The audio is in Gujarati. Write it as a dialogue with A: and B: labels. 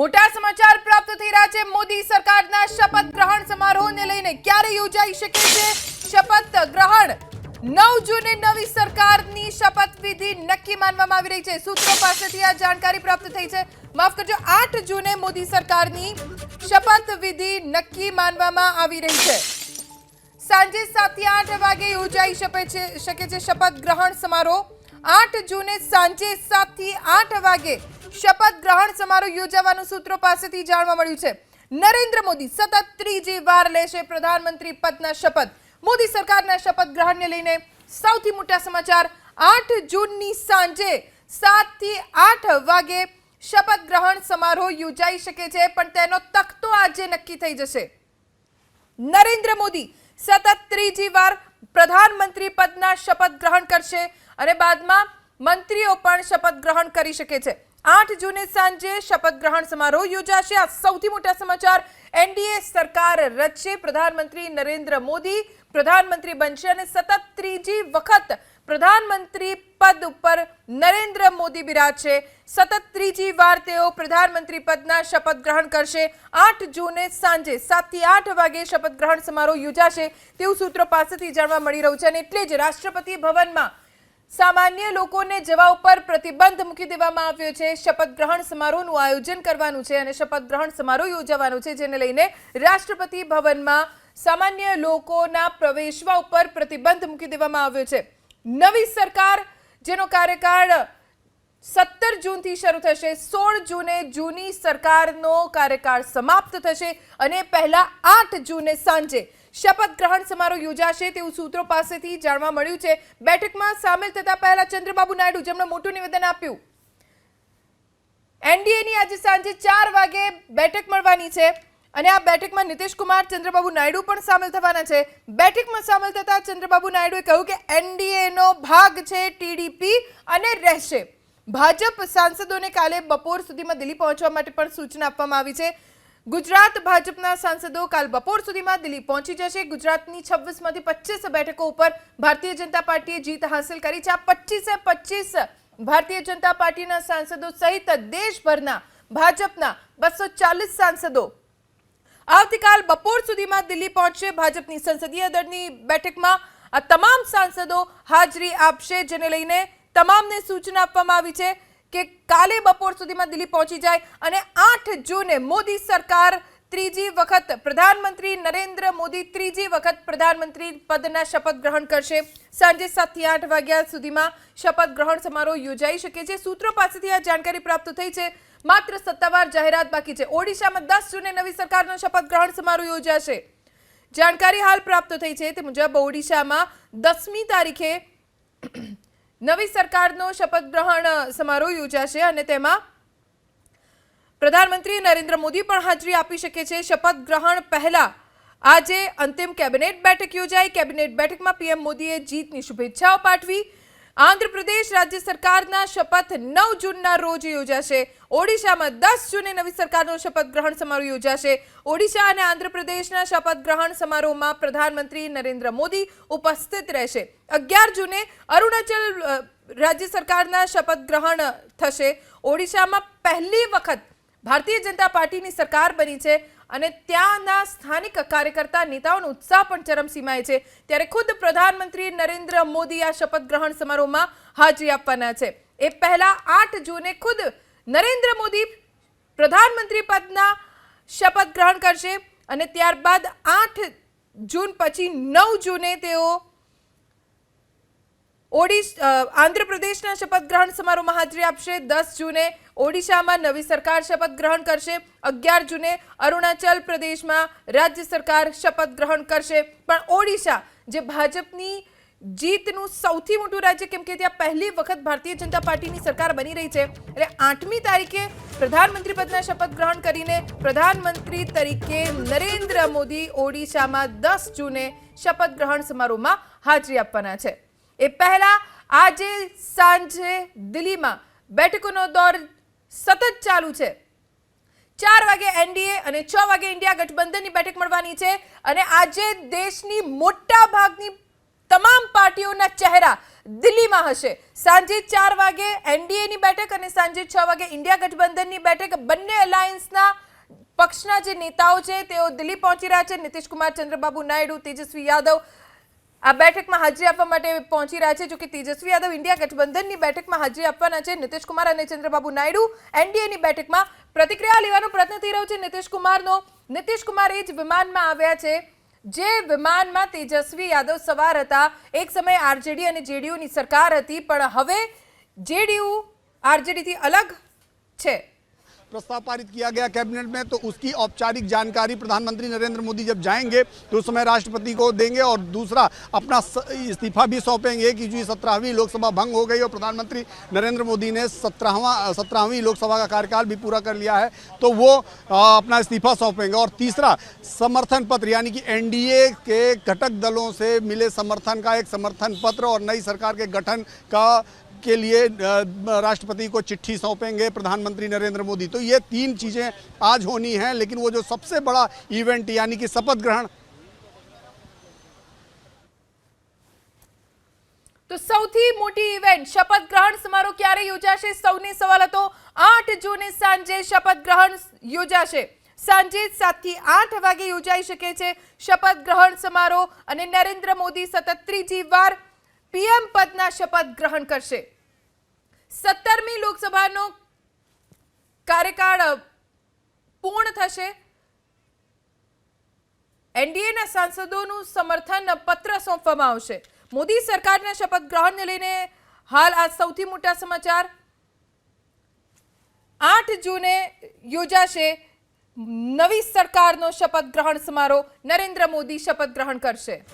A: મોટા સમાચાર પ્રાપ્ત થઈ રહ્યા છે. મોદી સરકારના શપથ ગ્રહણ સમારોહને લઈને ક્યારે યોજાઈ શકે છે? શપથ ગ્રહણ નવ જૂને નવી સરકારની શપથ વિધિ નક્કી માનવામાં આવી રહી છે. સૂત્રો પાસેથી આ જાણકારી પ્રાપ્ત થઈ છે. માફ કરજો, આઠ જૂને મોદી સરકારની શપથ વિધિ નક્કી માનવામાં આવી રહી છે. સાંજે સાતથી આઠ વાગે યોજાઈ શકે છે શકે છે શપથ ગ્રહણ સમારોહ. આઠ જૂને સાંજે સાતથી આઠ વાગે શપથ ગ્રહણ સમારોહ યોજાવાનું સૂત્રો પાસેથી જાણવા મળ્યું છે. નરેન્દ્ર મોદી સતત ત્રીજી વાર લેશે પ્રધાનમંત્રી પદના શપથ. મોદી સરકારના શપથ ગ્રહણને લઈને સૌથી મોટા સમાચાર, આઠ જૂનની સાંજે સાતથી આઠ વાગે શપથ ગ્રહણ સમારોહ યોજાઈ શકે છે, પણ તેનો તખતો આજે નક્કી થઈ જશે. નરેન્દ્ર મોદી સતત ત્રીજી વાર પ્રધાનમંત્રી પદના શપથ ગ્રહણ કરશે અને બાદમાં મંત્રીઓ પણ શપથ ગ્રહણ કરી શકે છે. આઠ જૂને સાંજે શપથ ગ્રહણ સમારોહ યોજાશે. આ સૌથી મોટા સમાચાર એનડીએ સરકાર રચશે. પ્રધાનમંત્રી નરેન્દ્ર મોદી પ્રધાનમંત્રી બનશે અને સતત ત્રીજી વખત પ્રધાનમંત્રી પદ ઉપર નરેન્દ્ર મોદી બિરાજશે. સતત ત્રીજી વાર તેઓ પ્રધાનમંત્રી પદના શપથ ગ્રહણ કરશે. આઠ જૂને સાંજે સાતથી આઠ વાગે શપથ ગ્રહણ સમારોહ યોજાશે. તેવું સૂત્રો પાસેથી જાણવા મળી રહ્યું છે અને એટલે જ રાષ્ટ્રપતિ ભવનમાં સામાન્ય લોકોને જવા ઉપર પ્રતિબંધ મૂકી દેવામાં આવ્યો છે શપથ ગ્રહણ સમારોહનું આયોજન કરવાનું છે અને શપથ ગ્રહણ સમારોહ યોજાવાનો છે, જેને લઈને રાષ્ટ્રપતિ ભવનમાં સામાન્ય લોકોના પ્રવેશવા ઉપર પ્રતિબંધ મૂકી દેવામાં આવ્યો છે. નવી સરકાર, જેનો કાર્યકાળ સત્તર જૂનથી શરૂ થશે, સોળ જૂને જૂની સરકારનો કાર્યકાળ સમાપ્ત થશે અને પહેલા આઠ જૂને સાંજે શપથ ગ્રહણ સમારોહ યોજાશે તેવું સૂત્રો પાસેથી જાણવા મળ્યું છે. બેઠકમાં સામેલ થતા પહેલા ચંદ્રબાબુ નાયડુ જેમણે મોટું નિવેદન આપ્યું. એનડીએની આજે સાંજે ચાર વાગે બેઠક મળવાની છે અને આ બેઠકમાં નીતિશ કુમાર ચંદ્રબાબુ નાયડુ પણ સામેલ થવાના છે. બેઠકમાં સામેલ થતા ચંદ્રબાબુ નાયડુએ કહ્યું કે એનડીએનો ભાગ છે ટીડીપી અને રહેશે. ભાજપ સાંસદોને કાલે બપોર સુધીમાં દિલ્હી પહોંચવા માટે પણ સૂચના આપવામાં આવી છે. ગુજરાત ભાજપના સાંસદો કાલ બપોર સુધીમાં દિલ્હી પહોંચી જશે. ગુજરાતની છવ્વીસમાંથી પચીસ બેઠકો ઉપર ભારતીય જનતા પાર્ટીએ જીત હાંસલ કરી છે. આ પચીસે પચીસ ભારતીય જનતા પાર્ટીના સાંસદો સહિત દેશભરના ભાજપના બસો ચાલીસ સાંસદો આવતીકાલ બપોર સુધીમાં દિલ્હી પહોંચશે. ભાજપની સંસદીય દળની બેઠકમાં આ તમામ સાંસદો હાજરી આપશે, જેને લઈને તમામને સૂચના આપવામાં આવી છે. કે કાલે બપોર સુધીમાં દિલ્હી પહોંચી જાય અને આઠ જૂને મોદી સરકાર ત્રીજી વખત પ્રધાનમંત્રી નરેન્દ્ર મોદી ત્રીજી વખત પ્રધાનમંત્રી પદના શપથ ગ્રહણ કરશે. સાંજે સાતથી આઠ વાગ્યા સુધીમાં શપથ ગ્રહણ સમારોહ યોજાઈ શકે છે. સૂત્રો પાસેથી આ જાણકારી પ્રાપ્ત થઈ છે. માત્ર સત્તાવાર જાહેરાત બાકી છે. ઓડિશામાં દસ જૂને નવી સરકારનો શપથ ગ્રહણ સમારોહ યોજાશે. જાણકારી હાલ પ્રાપ્ત થઈ છે. તે મુજબ ઓડિશામાં દસમી તારીખે નવી સરકારનો શપથ ગ્રહણ સમારોહ યોજાશે અને તેમાં પ્રધાનમંત્રી નરેન્દ્ર મોદી પણ હાજરી આપી શકે છે. શપથ ગ્રહણ પહેલા આજે અંતિમ કેબિનેટ બેઠક યોજાઈ. કેબિનેટ બેઠકમાં પીએમ મોદીએ જીતની શુભેચ્છાઓ પાઠવી. આંધ્રપ્રદેશ રાજ્ય સરકારના શપથ નવ જૂનના રોજ યોજાશે. ઓડિશામાં દસ જૂને નવી સરકારનો શપથ ગ્રહણ સમારોહ યોજાશે. ઓડિશા અને આંધ્રપ્રદેશના શપથ ગ્રહણ સમારોહમાં પ્રધાનમંત્રી નરેન્દ્ર મોદી ઉપસ્થિત રહેશે. અગિયાર જૂને અરુણાચલ રાજ્ય સરકારના શપથ ગ્રહણ થશે. ઓડિશામાં પહેલી વખત ભારતીય જનતા પાર્ટીની સરકાર બની છે. અને ત્યાંના સ્થાનિક કાર્યકર્તા નેતાઓનો ઉત્સાહ પણ ચરમસીમાએ છે. ત્યારે ખુદ પ્રધાનમંત્રી નરેન્દ્ર મોદી આ શપથ ગ્રહણ સમારોહમાં હાજરી આપવાના છે. એ પહેલા આઠ જૂને ખુદ નરેન્દ્ર મોદી પ્રધાનમંત્રી પદના શપથ ગ્રહણ કરશે અને ત્યારબાદ આઠ જૂન પછી નવ જૂને તેઓ ઓડિશ આંધ્રપ્રદેશના શપથ ગ્રહણ સમારોહમાં હાજરી આપશે. દસ જૂને ઓડિશામાં નવી સરકાર શપથ ગ્રહણ કરશે. અગિયાર જૂને અરુણાચલ પ્રદેશમાં રાજ્ય સરકાર શપથ ગ્રહણ કરશે. પણ ઓડિશા, જે ભાજપની જીતનું સૌથી મોટું રાજ્ય, કેમ કે ત્યાં પહેલી વખત ભારતીય જનતા પાર્ટીની સરકાર બની રહી છે, એટલે આઠમી તારીખે પ્રધાનમંત્રી પદના શપથ ગ્રહણ કરીને પ્રધાનમંત્રી તરીકે નરેન્દ્ર મોદી ઓડિશામાં દસ જૂને શપથ ગ્રહણ સમારોહમાં હાજરી આપવાના છે. એ પહેલા આજે સાંજે દિલ્હીમાં બેઠકોનો દોર સતત ચાલુ છે. ચાર વાગે એનડીએ અને છ વાગે ઇન્ડિયા ગઠબંધનની બેઠક મળવાની છે અને આજે દેશની મોટા ભાગની તમામ પાર્ટીઓના ચહેરા દિલ્હીમાં હશે. સાંજે ચાર વાગે એનડીએની બેઠક અને સાંજે છ વાગે ઇન્ડિયા ગઠબંધનની બેઠક. બંને અલાયન્સના પક્ષના જે નેતાઓ છે, તેઓ દિલ્હી પહોંચી રહ્યા છે. નીતિશ કુમાર ચંદ્રબાબુ નાયડુ, તેજસ્વી યાદવ આ બેઠકમાં હાજરી આપવા માટે પહોંચી રહ્યા છે જોકે તેજસ્વી યાદવ ઇન્ડિયા ગઠબંધનની બેઠકમાં હાજરી આપવાના છે, નીતિશકુમાર અને ચંદ્રબાબુ નાયડુ એનડીએની બેઠકમાં પ્રતિક્રિયા લેવાનો પ્રયત્ન થઈ રહ્યો છે. નીતિશકુમારનો કુમારનો નીતિશ કુમાર એ જ વિમાનમાં આવ્યા છે, જે વિમાનમાં તેજસ્વી યાદવ સવાર હતા. એક સમયે આરજેડી અને જેડીયુની સરકાર હતી, પણ હવે જેડીયુ, આરજેડીથી અલગ છે.
B: प्रस्ताव पारित किया गया कैबिनेट में तो उसकी औपचारिक जानकारी प्रधानमंत्री नरेंद्र मोदी जब जाएँगे तो उस समय राष्ट्रपति को देंगे और दूसरा अपना इस्तीफा भी सौंपेंगे कि जो सत्रहवीं लोकसभा भंग हो गई और प्रधानमंत्री नरेंद्र मोदी ने सत्रहवा, सत्रहवीं लोकसभा का कार्यकाल भी पूरा कर लिया है तो वो अपना इस्तीफा सौंपेंगे। और तीसरा, समर्थन पत्र, यानी कि एनडीए के घटक दलों से मिले समर्थन का एक समर्थन पत्र और नई सरकार के गठन का के लिए अ, राष्ट्रपति को चिट्ठी सौंपेंगे प्रधानमंत्री नरेंद्र मोदी तो ये तीन चीज़ें आज होनी हैं लेकिन वो जो सबसे बड़ा इवेंट यानी कि शपथ ग्रहण
A: તો સૌથી મોટી ઇવેન્ટ શપથ ગ્રહણ સમારોહ ક્યારે યોજાશે સૌને સવાલ હતો આઠ જૂને સાંજે શપથ ગ્રહણ યોજાશે સાંજે સાતથી આઠ વાગે યોજાઈ શકે છે શપથ ગ્રહણ સમારોહ અને નરેન્દ્ર મોદી સતત ત્રીજી વાર પીએમ પદના શપથ ગ્રહણ કરશે. સત્તરમી લોકસભાનો કાર્યકાળ પૂર્ણ થશે. એનડીએના સાંસદોનું સમર્થન પત્ર સોંપવામાં આવશે. મોદી સરકારના શપથ ગ્રહણને લઈને હાલ આ સૌથી મોટા સમાચાર. આઠ જૂને યોજાશે નવી સરકારનો શપથ ગ્રહણ સમારોહ. નરેન્દ્ર મોદી શપથ ગ્રહણ કરશે.